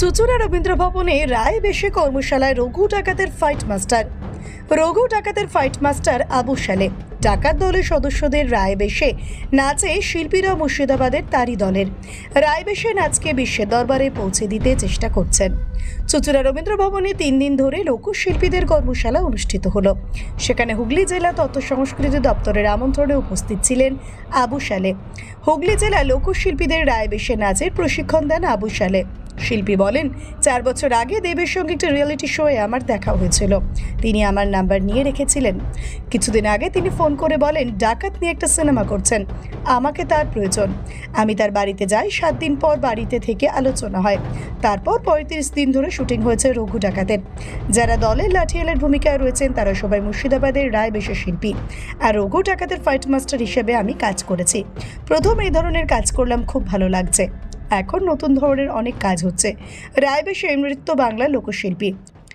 চুচুড়া রবীন্দ্র ভবনে রায় বেশে কর্মশালায় রঘু ডাকাতের ফাইট মাস্টার রঘু ডাকাতের ফাইট মাস্টার আবু সালে। ডাকাত দলের সদস্যদের রায় বেশে নাচে শিল্পীরা মুর্শিদাবাদের তারি দলের। রায় বেশে নাচকে বিশ্বের দরবারে পৌঁছে দিতে চেষ্টা করছেন। চুচুড়া রবীন্দ্র ভবনে তিন দিন ধরে লোকশিল্পীদের কর্মশালা অনুষ্ঠিত হলো। সেখানে হুগলি জেলা তথ্য সংস্কৃতি দপ্তরের আমন্ত্রণে উপস্থিত ছিলেন আবু সালে। হুগলি জেলা লোকশিল্পীদের রায় বেশে নাচের প্রশিক্ষণ দেন আবু সালে। শিল্পী বলেন, চার বছর আগে দেবের সঙ্গে একটা রিয়েলিটি শোয়ে আমার দেখা হয়েছিল। তিনি আমার নাম্বার নিয়ে রেখেছিলেন। কিছুদিন আগে তিনি ফোন করে বলেন, ডাকাত নিয়ে একটা সিনেমা করছেন। আমাকে তার প্রয়োজন। আমি তার বাড়িতে যাই, সাত দিন পর বাড়িতে থেকে আলোচনা হয়। তারপর পঁয়ত্রিশ দিন ধরে শুটিং হয়েছে রঘু ডাকাতের। যারা দলের লাঠিয়ালের ভূমিকায় রয়েছেন, তারা সবাই মুর্শিদাবাদের রায় বেশে শিল্পী। আর রঘু ডাকাতের ফাইট মাস্টার হিসেবে আমি কাজ করেছি। প্রথম এই ধরনের কাজ করলাম, খুব ভালো লাগছে। এখন নতুন ধরনের অনেক কাজ হচ্ছে। রায় বেশে নৃত্য বাংলা লোকশিল্পী।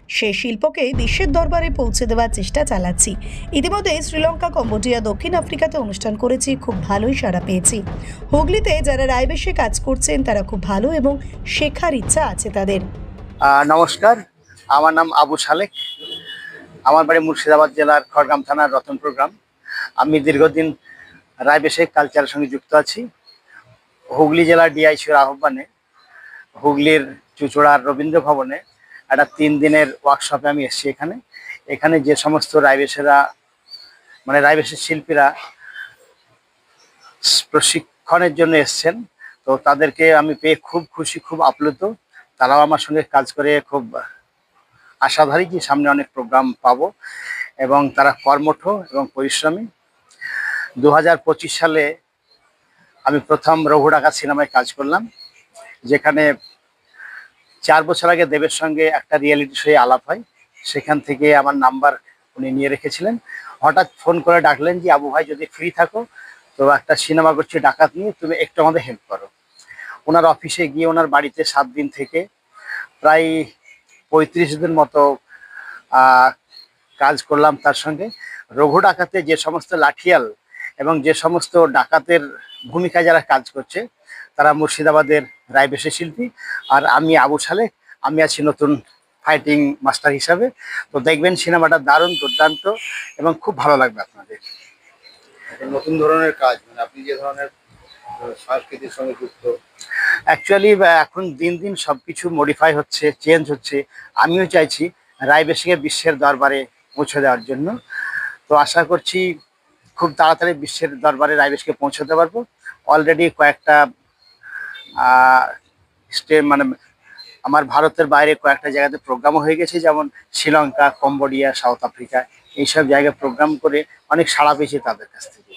সেই শিল্পকে বিশ্বের দরবারে পৌঁছে দেওয়ার চেষ্টা চালাচ্ছি। ইতিমধ্যে শ্রীলঙ্কা, কম্বোডিয়া, দক্ষিণ আফ্রিকাতে অনুষ্ঠান করেছি, খুব ভালোই সাড়া পেয়েছি। হুগলিতে যারা রায়বেশে কাজ করছেন, তারা খুব ভালো এবং শেখার ইচ্ছা আছে তাদের। নমস্কার। আমার নাম আবু সালেক। আমার বাড়ি মুর্শিদাবাদ জেলার খড়গ্রাম থানার রতনপুর গ্রাম। আমি দীর্ঘদিন রায়বেশে কালচারের সঙ্গে যুক্ত আছি। হুগলি জেলার ডিআইসির আহ্বানে, হুগলির চুচুড়ার রবীন্দ্র ভবনে একটা তিন দিনের ওয়ার্কশপে আমি এসেছি এখানে। এখানে যে সমস্ত রায়বেশেরা মানে রায়বেশের শিল্পীরা প্রশিক্ষণের জন্য এসছেন, তো তাদেরকে আমি পেয়ে খুব খুশি, খুব আপ্লুত। তারাও আমার সঙ্গে কাজ করে খুব আশাধারী যে সামনে অনেক প্রোগ্রাম পাবো এবং তারা কর্মঠ এবং পরিশ্রমী। দু হাজার পঁচিশ সালে আমি প্রথম রঘু ডাকা সিনেমায় কাজ করলাম, যেখানে চার বছর আগে দেবের সঙ্গে একটা রিয়েলিটি শোয়ে আলাপ হয়। সেখান থেকে আমার নাম্বার উনি নিয়ে রেখেছিলেন। হঠাৎ ফোন করে ডাকলেন যে, আবু ভাই, যদি ফ্রি থাকো, তো একটা সিনেমা করছি, ডাকাত নিয়ে তুমি একটু আমাদের হেল্প করো। ওনার অফিসে গিয়ে ওনার বাড়িতে সাত দিন থেকে প্রায় পঁয়ত্রিশ দিন মতো কাজ করলাম তার সঙ্গে। রঘু ডাকাতে যে সমস্ত লাঠিয়াল এবং যে সমস্ত ডাকাতের ভূমিকায় যারা কাজ করছে তারা মুর্শিদাবাদের রায়বেশে শিল্পী। আর আমি আবু সালে আমি আছি নতুন ফাইটিং মাস্টার হিসাবে। তো দেখবেন সিনেমাটা দারুণ দুর্দান্ত এবং খুব ভালো লাগবে আপনাদের। নতুন ধরনের কাজ মানে আপনি যে ধরনের সংস্কৃতির সঙ্গে যুক্ত। অ্যাকচুয়ালি এখন দিন দিন সব কিছু মডিফাই হচ্ছে চেঞ্জ হচ্ছে। আমিও চাইছি রায়বেশিকে বিশ্বের দরবারে পৌঁছে দেওয়ার জন্য। তো আশা করছি খুব তাড়াতাড়ি বিশ্বের দরবারে রায়বেশকে পৌঁছতে পারব অলরেডি কয়েকটা স্টে মানে আমার ভারতের বাইরে কয়েকটা জায়গাতে প্রোগ্রামও হয়ে গেছে, যেমন শ্রীলঙ্কা, কম্বোডিয়া, সাউথ আফ্রিকা, এইসব জায়গায় প্রোগ্রাম করে অনেক সাড়া পেয়েছি তাদের কাছ থেকে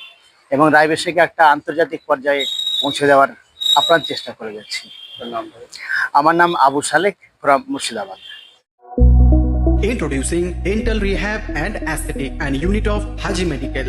এবং রায়বেশকে একটা আন্তর্জাতিক পর্যায়ে পৌঁছে দেওয়ার আপ্রাণ চেষ্টা করে যাচ্ছি। আমার নাম Abu Salek from Murshidabad Introducing Dental Rehab and Aesthetic and Unit of Haji Medical.